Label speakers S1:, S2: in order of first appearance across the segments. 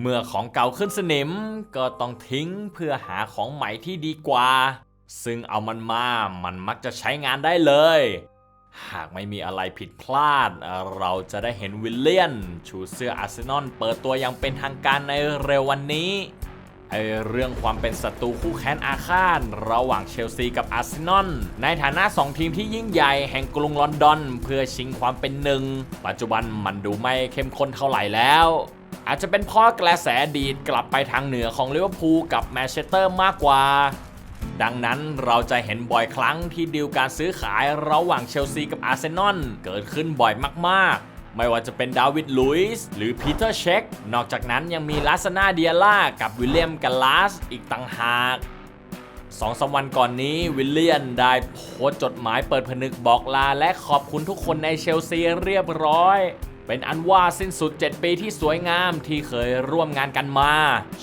S1: เมื่อของเก่าขึ้นสนิมก็ต้องทิ้งเพื่อหาของใหม่ที่ดีกว่า ซึ่งเอามันมา มันมักจะใช้งานได้เลย หากไม่มีอะไรผิดพลาด เราจะได้เห็นวิลเลียน ชูเสื้ออาร์เซนอลเปิดตัวอย่างเป็นทางการในเร็ววันนี้ไอเรื่องความเป็นศัตรูคู่แค้นอาฆาตระหว่างเชลซีกับอาร์เซนอลในฐานะ 2 ทีมที่ยิ่งใหญ่แห่งกรุงลอนดอน เพื่อชิงความเป็นหนึ่ง ปัจจุบันมันดูไม่เข้มข้นเท่าไหร่แล้ว อาจจะเป็นเพราะกระแสดีดกลับไปทางเหนือของลิเวอร์พูลกับแมนเชสเตอร์มากกว่า ดังนั้นเราจะเห็นบ่อยครั้งที่ดีลการซื้อขายระหว่างเชลซีกับอาร์เซนอลเกิดขึ้นบ่อยมากๆไม่ว่าจะเป็นดาวิดลุยส์หรือพีเตอร์เช็ค นอกจากนั้นยังมีลาสนาเดียล่ากับวิลเลียมกัลลาสอีกต่างหากสองสามวันก่อนนี้วิลเลียนได้โพสต์จดหมายเปิดผนึกบอกลาและขอบคุณทุกคนในเชลซีเรียบร้อย เป็นอันว่าสิ้นสุด 7 ปีที่สวยงามที่เคยร่วมงานกันมา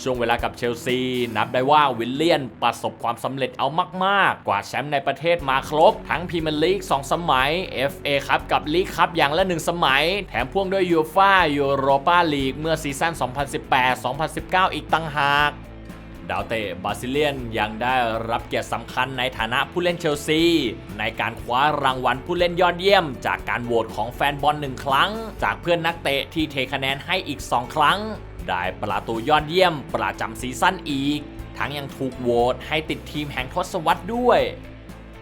S1: ช่วงเวลากับเชลซี นับได้ว่าวิลเลียนประสบความสำเร็จเอามาก ๆ กว่าแชมป์ในประเทศมาครบ ทั้งพรีเมียร์ลีก 2 สมัย FA ครับกับลีกครับอย่างละ 1 สมัย แถมพ่วงด้วยยูฟ่ายูโรปาลีกเมื่อซีซั่น 2018-2019 อีกตั้งหาก ดาวเตะบราซิเลียนยังได้รับเกียรติสำคัญในฐานะผู้เล่นเชลซี ในการคว้ารางวัลผู้เล่นยอดเยี่ยม จากการโหวตของแฟนบอลหนึ่งครั้ง จากเพื่อนนักเตะที่เทคะแนนให้อีก 2 ครั้ง ได้ประตูยอดเยี่ยมประจำซีซั่นอีก ทั้งยังถูกโหวตให้ติดทีมแห่งทศวรรษด้วย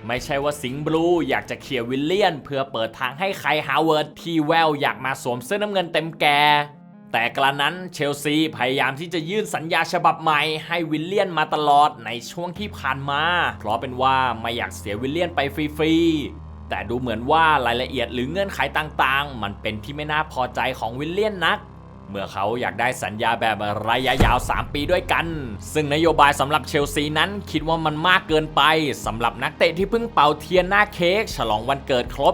S1: ไม่ใช่ว่าสิงห์บลูอยากจะเคลียร์วิลเลียน เพื่อเปิดทางให้ใครฮาวเวิร์ดที่แววอยากมาสวมเสื้อน้ำเงินเต็มแก่ แต่กระนั้นเชลซีพยายามที่จะยื่นสัญญาฉบับใหม่ให้วิลเลียนมาตลอดในช่วงที่ผ่านมา เพราะเป็นว่าไม่อยากเสียวิลเลียนไปฟรีๆ แต่ดูเหมือนว่ารายละเอียดหรือเงื่อนไขต่างๆ มันเป็นที่ไม่น่าพอใจของวิลเลียนนัก เมื่อเขาอยากได้สัญญาแบบระยะยาว 3 ปีด้วยกัน ซึ่งนโยบายสำหรับเชลซีนั้นคิดว่ามันมากเกินไปสำหรับนักเตะที่เพิ่งเป่าเทียนหน้าเค้กฉลองวันเกิดครบ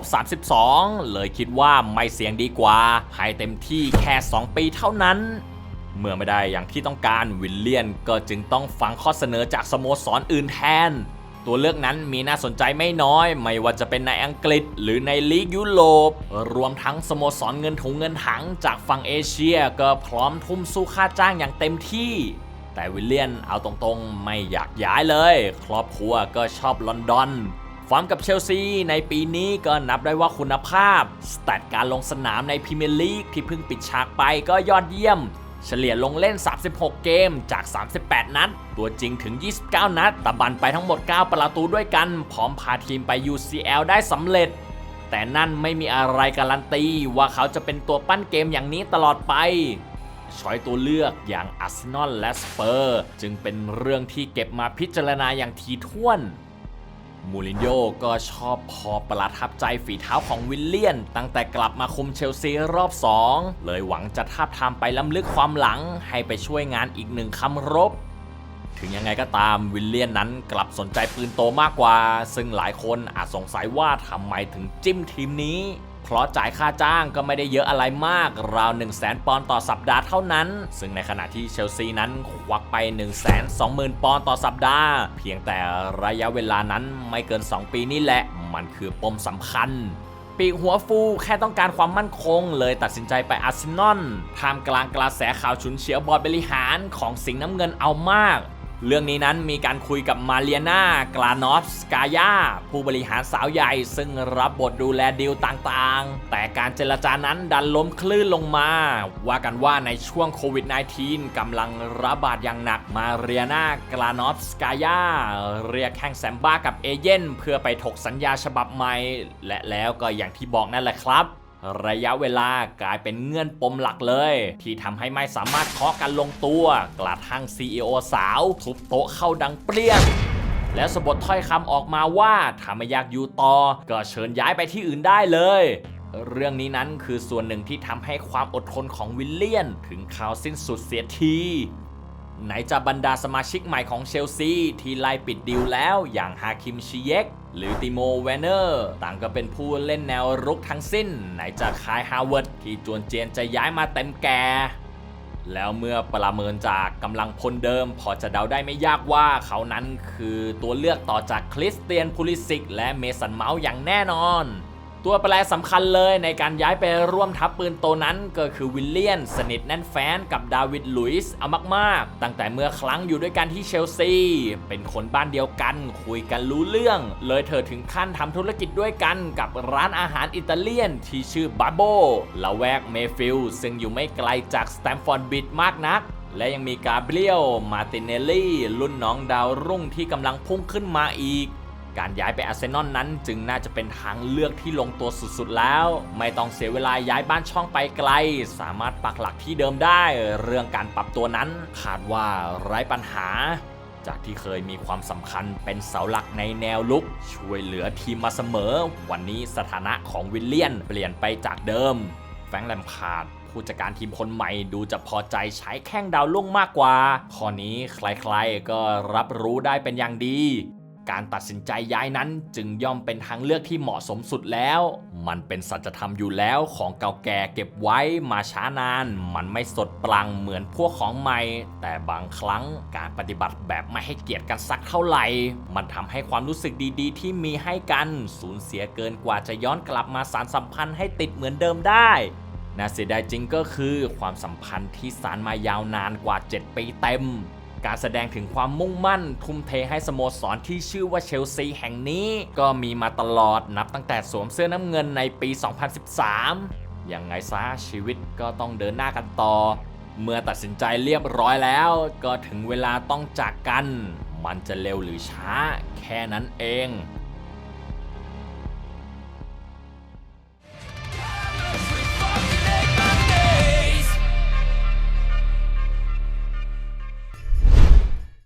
S1: 32 เลยคิดว่าไม่เสียงดีกว่า ให้เต็มที่แค่ 2 ปีเท่านั้นเมื่อไม่ได้อย่างที่ต้องการวิลเลียนก็จึงต้องฟังข้อเสนอจากสโมสรอื่นแทน ตัวเลือกนั้นมีน่าสนใจไม่น้อย ไม่ว่าจะเป็นในอังกฤษ หรือในลีกยุโรป รวมทั้งสโมสรเงินถุงเงินถังจากฝั่งเอเชียก็พร้อมทุ่มสู้ค่าจ้างอย่างเต็มที่แต่วิลเลียนเอาตรงๆ ไม่อยากย้ายเลย ครอบครัวก็ชอบลอนดอนฟอร์มกับเชลซีในปีนี้ก็นับได้ว่าคุณภาพ สแตทการลงสนามในพรีเมียร์ลีกที่เพิ่งปิดฉากไปก็ยอดเยี่ยม เฉลี่ยลงเล่น 36 เกมจาก 38 นัด ตัวจริงถึง 29 นัดตะบันไปทั้งหมด 9 ประตูด้วยกัน พร้อมพาทีมไป UCL ได้สำเร็จ แต่นั่นไม่มีอะไรการันตี ว่าเขาจะเป็นตัวปั้นเกมอย่างนี้ตลอดไปช้อยตัวเลือกอย่างอาร์เซนอลและสเปอร์ จึงเป็นเรื่องที่เก็บมาพิจารณาอย่างทีท่วน มูรินโญ่ก็ชอบพอประทับใจฝีเท้าของวิลเลียน ตั้งแต่กลับมาคุมเชลซีรอบ 2 เลยหวังจะทาบทามไปล้ำลึกความหลัง ให้ไปช่วยงานอีกหนึ่งคำรบ ถึงยังไงก็ตามวิลเลียนนั้นกลับสนใจปืนโตมากกว่า ซึ่งหลายคนอาจสงสัยว่าทำไมถึงจิ้มทีมนี้ เพราะจ่ายค่าจ้างก็ไม่ได้เยอะอะไรมาก ราว 1 0 0 0 0แปอนด์ต่อสัปดาห์เท่านั้น ซึ่งในขณะที่เชลซีนั้นควักไป 1 2 0 0 0 0 ปอนด์ต่อสัปดาห์ เพียงแต่ระยะเวลานั้นไม่เกิน 2 ปีนี่แหละ มันคือปมสำคัญปีกหัวฟูแค่ต้องการความมั่นคงเลยตัดสินใจไปอาร์เซนอลท่ามกลางกระแสข่าวฉุนเฉียวบอร์ดบริหารของสิงห์น้ำเงินเอามาก เรื่องนี้นั้นมีการคุยกับมาเลียนากลานอฟสกายาผู้บริหารสาวใหญ่ ซึ่งรับบทดูแลดีลต่างๆ แต่การเจรจานั้นดันล้มคลื่นลงมา ว่ากันว่าในช่วงโควิด -19 กำลังระบาดอย่างหนักมาเรียนากลานอฟสกายาเรียกแข้งแซมบ้ากับเอเย่นเพื่อไปถกสัญญาฉบับใหม่ และแล้วก็อย่างที่บอกนั่นแหละครับ ระยะเวลากลายเป็นเงื่อนปมหลักเลย ที่ทำให้ไม่สามารถเคาะกันลงตัวกระทั่ง CEO สาว ทุบโต๊ะเข้าดังเปรี้ยงและสะบดถ้อยคำออกมาว่าถ้าไม่อยากอยู่ต่อ ก็เชิญย้ายไปที่อื่นได้เลย เรื่องนี้นั้นคือส่วนหนึ่งที่ทำให้ความอดทนของวิลเลียน ถึงข่าวสิ้นสุดเสียทีไหนจะบรรดาสมาชิกใหม่ของเชลซี ที่ไล่ปิดดีลแล้วอย่างฮาคิมชิเยก หรือติโมเวนเนอร์ ต่างก็เป็นผู้เล่นแนวรุกทั้งสิ้น ไหนจะคายฮาวเวิร์ดที่จวนเจียนจะย้ายมาเต็มแก่แล้วเมื่อประเมินจากกำลังพลเดิม พอจะเดาได้ไม่ยากว่าเขานั้นคือตัวเลือกต่อจากคริสเตียนพูลิสิก และเมสันเมาส์อย่างแน่นอน ตัวแปรสำคัญเลยในการย้ายไปร่วมทัพปืนโตนั้นก็คือวิลเลียน สนิทแน่นแฟนกับดาวิดลุยส์เอามากๆ ตั้งแต่เมื่อครั้งอยู่ด้วยกันที่เชลซี เป็นคนบ้านเดียวกัน คุยกันรู้เรื่อง เลยเธอถึงขั้นทำธุรกิจด้วยกันกับร้านอาหารอิตาเลียนที่ชื่อบาโบละแวกเมฟิลซึ่งอยู่ไม่ไกลจากสแตมฟอร์ดบิดมากนักและยังมีกาเบรียล มาตินเนลลี่ รุ่นน้องดาวรุ่งที่กำลังพุ่งขึ้นมาอีก การย้ายไปอาร์เซนอลนั้น จึงน่าจะเป็นทางเลือกที่ลงตัวสุดๆแล้ว ไม่ต้องเสียเวลาย้ายบ้านช่องไปไกล สามารถปักหลักที่เดิมได้ เรื่องการปรับตัวนั้นคาดว่าไร้ปัญหาจากที่เคยมีความสำคัญเป็นเสาหลักในแนวลุก ช่วยเหลือทีมมาเสมอ วันนี้สถานะของวิลเลียนเปลี่ยนไปจากเดิม แฟรงค์แลมพาร์ดผู้จัดการทีมคนใหม่ดูจะพอใจใช้แข้งดาวลุ่งมากกว่า ข้อนี้ใครๆก็รับรู้ได้เป็นอย่างดี การตัดสินใจย้ายนั้นจึงย่อมเป็นทางเลือกที่เหมาะสมสุดแล้ว มันเป็นสัจธรรมอยู่แล้วของเก่าแก่เก็บไว้มาช้านาน มันไม่สดปรังเหมือนพวกของใหม่ แต่บางครั้งการปฏิบัติแบบไม่ให้เกียรติกันสักเท่าไหร่ มันทำให้ความรู้สึกดีๆ ที่มีให้กันสูญเสียเกินกว่าจะย้อนกลับมาสารสัมพันธ์ให้ติดเหมือนเดิมได้น่าเสียดายจริงก็คือความสัมพันธ์ที่สารมายาวนานกว่า 7 ปีเต็ม การแสดงถึงความมุ่งมั่น ทุ่มเทให้สโมสรที่ชื่อว่าเชลซีแห่งนี้ ก็มีมาตลอดนับตั้งแต่สวมเสื้อน้ำเงินในปี 2013 ยังไงซะชีวิตก็ต้องเดินหน้ากันต่อ เมื่อตัดสินใจเรียบร้อยแล้ว ก็ถึงเวลาต้องจากกัน มันจะเร็วหรือช้า แค่นั้นเอง